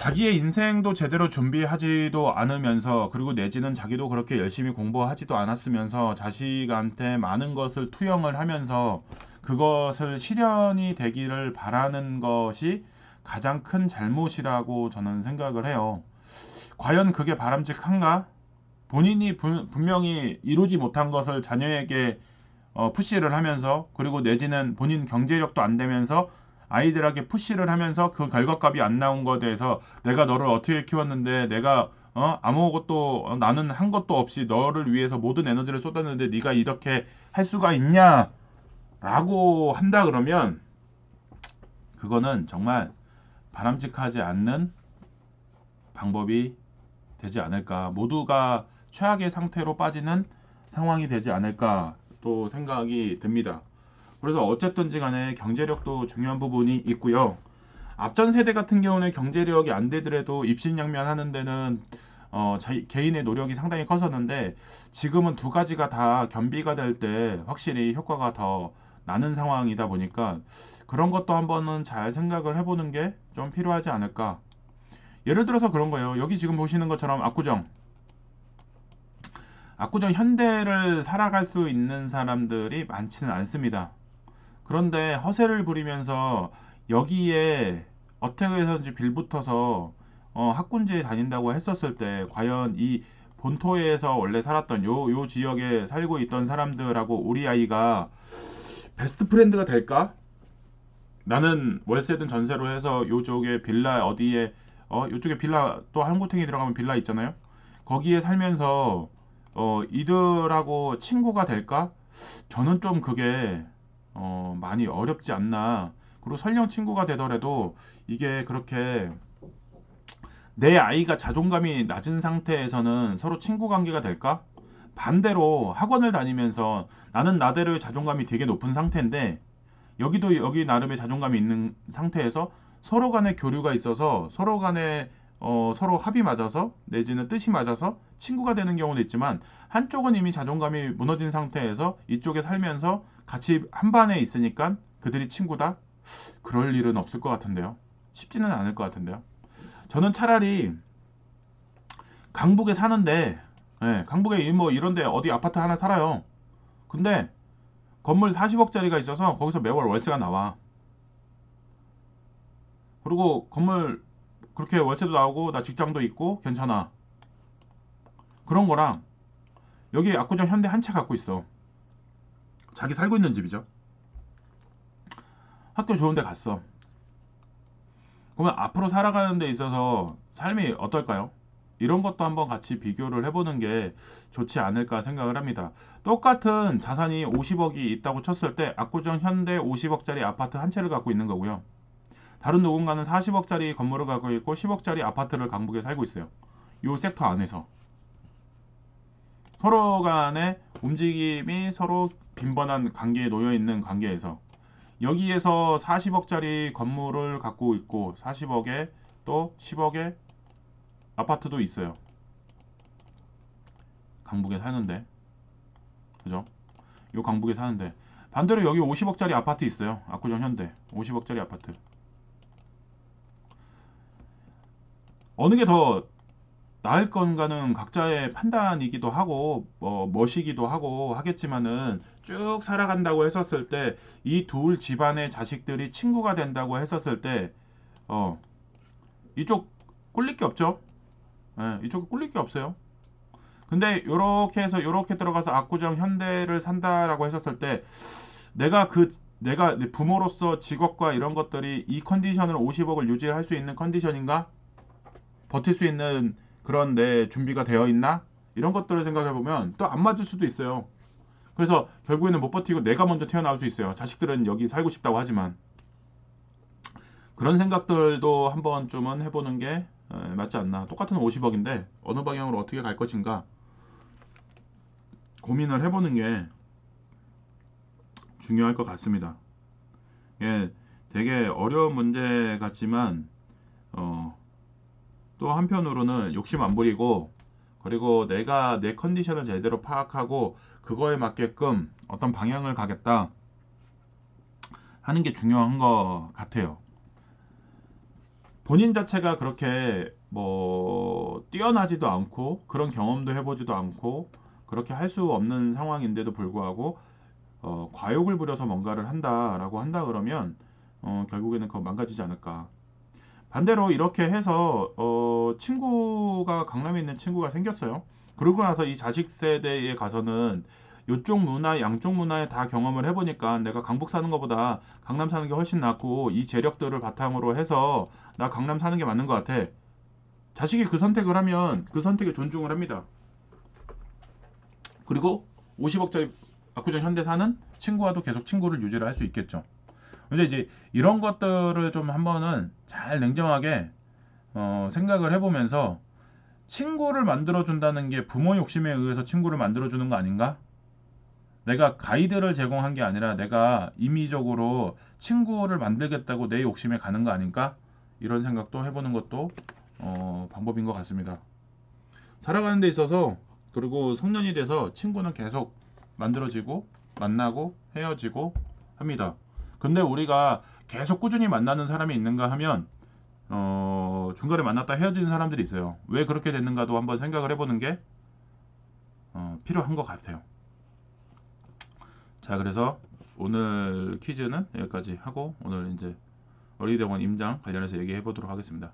자기의 인생도 제대로 준비하지도 않으면서 그리고 내지는 자기도 그렇게 열심히 공부하지도 않았으면서 자식한테 많은 것을 투영을 하면서 그것을 실현이 되기를 바라는 것이 가장 큰 잘못이라고 저는 생각을 해요. 과연 그게 바람직한가? 본인이 분, 분명히 이루지 못한 것을 자녀에게 어, 푸시를 하면서 그리고 내지는 본인 경제력도 안 되면서 아이들에게 푸시를 하면서 그 결과값이 안 나온 것에 대해서 내가 너를 어떻게 키웠는데 내가 어 아무것도 어, 나는 한 것도 없이 너를 위해서 모든 에너지를 쏟았는데 네가 이렇게 할 수가 있냐 라고 한다 그러면 그거는 정말 바람직하지 않는 방법이 되지 않을까 모두가 최악의 상태로 빠지는 상황이 되지 않을까 또 생각이 듭니다. 그래서 어쨌든지 간에 경제력도 중요한 부분이 있고요. 앞전 세대 같은 경우는 경제력이 안 되더라도 입신양면 하는 데는 어, 자기, 개인의 노력이 상당히 컸었는데 지금은 두 가지가 다 겸비가 될 때 확실히 효과가 더 나는 상황이다 보니까 그런 것도 한번은 잘 생각을 해보는 게 좀 필요하지 않을까. 예를 들어서 그런 거예요. 여기 지금 보시는 것처럼 압구정. 압구정 현대를 살아갈 수 있는 사람들이 많지는 않습니다. 그런데 허세를 부리면서 여기에 어떻게 해서든지 빌붙어서 어, 학군지에 다닌다고 했었을 때 과연 이 본토에서 원래 살았던 요, 요 지역에 살고 있던 사람들하고 우리 아이가 베스트 프렌드가 될까? 나는 월세든 전세로 해서 요쪽에 빌라 어디에 어 요쪽에 빌라 또 한고탱이 들어가면 빌라 있잖아요. 거기에 살면서 어 이들하고 친구가 될까? 저는 좀 그게 어, 많이 어렵지 않나. 그리고 설령 친구가 되더라도 이게 그렇게 내 아이가 자존감이 낮은 상태에서는 서로 친구 관계가 될까? 반대로 학원을 다니면서 나는 나대로의 자존감이 되게 높은 상태인데 여기도 여기 나름의 자존감이 있는 상태에서 서로 간의 교류가 있어서 서로 간에 어, 서로 합이 맞아서 내지는 뜻이 맞아서 친구가 되는 경우도 있지만 한쪽은 이미 자존감이 무너진 상태에서 이쪽에 살면서 같이 한 반에 있으니까 그들이 친구다? 그럴 일은 없을 것 같은데요. 쉽지는 않을 것 같은데요. 저는 차라리 강북에 사는데, 네, 강북에 뭐 이런데 어디 아파트 하나 살아요. 근데 건물 40억짜리가 있어서 거기서 매월 월세가 나와. 그리고 건물 그렇게 월세도 나오고 나 직장도 있고 괜찮아. 그런 거랑 여기 압구정 현대 한 채 갖고 있어. 자기 살고 있는 집이죠. 학교 좋은 데 갔어. 그러면 앞으로 살아가는 데 있어서 삶이 어떨까요? 이런 것도 한번 같이 비교를 해보는 게 좋지 않을까 생각을 합니다. 똑같은 자산이 50억이 있다고 쳤을 때 압구정 현대 50억짜리 아파트 한 채를 갖고 있는 거고요. 다른 누군가는 40억짜리 건물을 갖고 있고 10억짜리 아파트를 강북에 살고 있어요. 이 섹터 안에서. 서로 간의 움직임이 서로 빈번한 관계에 놓여 있는 관계에서 여기에서 40억짜리 건물을 갖고 있고 40억에 또 10억에 아파트도 있어요. 강북에 사는데 그죠? 요 강북에 사는데 반대로 여기 50억짜리 아파트 있어요. 압구정 현대 50억짜리 아파트. 어느 게 더 나을 건가는 각자의 판단이기도 하고 뭐 멋이기도 하고 하겠지만은 쭉 살아간다고 했었을 때 이 둘 집안의 자식들이 친구가 된다고 했었을 때 어 이쪽 꿀릴 게 없죠. 예, 이쪽 꿀릴 게 없어요. 근데 요렇게 해서 요렇게 들어가서 압구정 현대를 산다라고 했었을 때 내가 그 내가 부모로서 직업과 이런 것들이 이 컨디션을 50억을 유지할 수 있는 컨디션인가? 버틸 수 있는 그런 내 준비가 되어 있나? 이런 것들을 생각해 보면 또 안 맞을 수도 있어요. 그래서 결국에는 못 버티고 내가 먼저 태어나올 수 있어요. 자식들은 여기 살고 싶다고 하지만 그런 생각들도 한 번쯤은 해보는 게 맞지 않나. 똑같은 50억인데 어느 방향으로 어떻게 갈 것인가 고민을 해보는 게 중요할 것 같습니다. 예, 되게 어려운 문제 같지만 어, 또 한편으로는 욕심 안 부리고 그리고 내가 내 컨디션을 제대로 파악하고 그거에 맞게끔 어떤 방향을 가겠다 하는 게 중요한 것 같아요. 본인 자체가 그렇게 뭐 뛰어나지도 않고 그런 경험도 해보지도 않고 그렇게 할 수 없는 상황인데도 불구하고 어, 과욕을 부려서 뭔가를 한다라고 한다 그러면 어, 결국에는 그거 망가지지 않을까. 반대로 이렇게 해서 어, 친구가 강남에 있는 친구가 생겼어요. 그러고 나서 이 자식 세대에 가서는 이쪽 문화, 양쪽 문화에 다 경험을 해보니까 내가 강북 사는 것보다 강남 사는 게 훨씬 낫고 이 재력들을 바탕으로 해서 나 강남 사는 게 맞는 것 같아. 자식이 그 선택을 하면 그 선택에 존중을 합니다. 그리고 50억짜리 압구정 현대 사는 친구와도 계속 친구를 유지를 할 수 있겠죠. 근데 이제 이런 것들을 좀 한번은 잘 냉정하게 어, 생각을 해보면서 친구를 만들어 준다는 게 부모 욕심에 의해서 친구를 만들어 주는 거 아닌가? 내가 가이드를 제공한 게 아니라 내가 임의적으로 친구를 만들겠다고 내 욕심에 가는 거 아닌가? 이런 생각도 해보는 것도 어, 방법인 것 같습니다. 살아가는 데 있어서 그리고 성년이 돼서 친구는 계속 만들어지고 만나고 헤어지고 합니다. 근데 우리가 계속 꾸준히 만나는 사람이 있는가 하면 어, 중간에 만났다 헤어지는 사람들이 있어요. 왜 그렇게 됐는가도 한번 생각을 해보는 게 어, 필요한 것 같아요. 자, 그래서 오늘 퀴즈는 여기까지 하고 오늘 이제 어린이대원 임장 관련해서 얘기해 보도록 하겠습니다.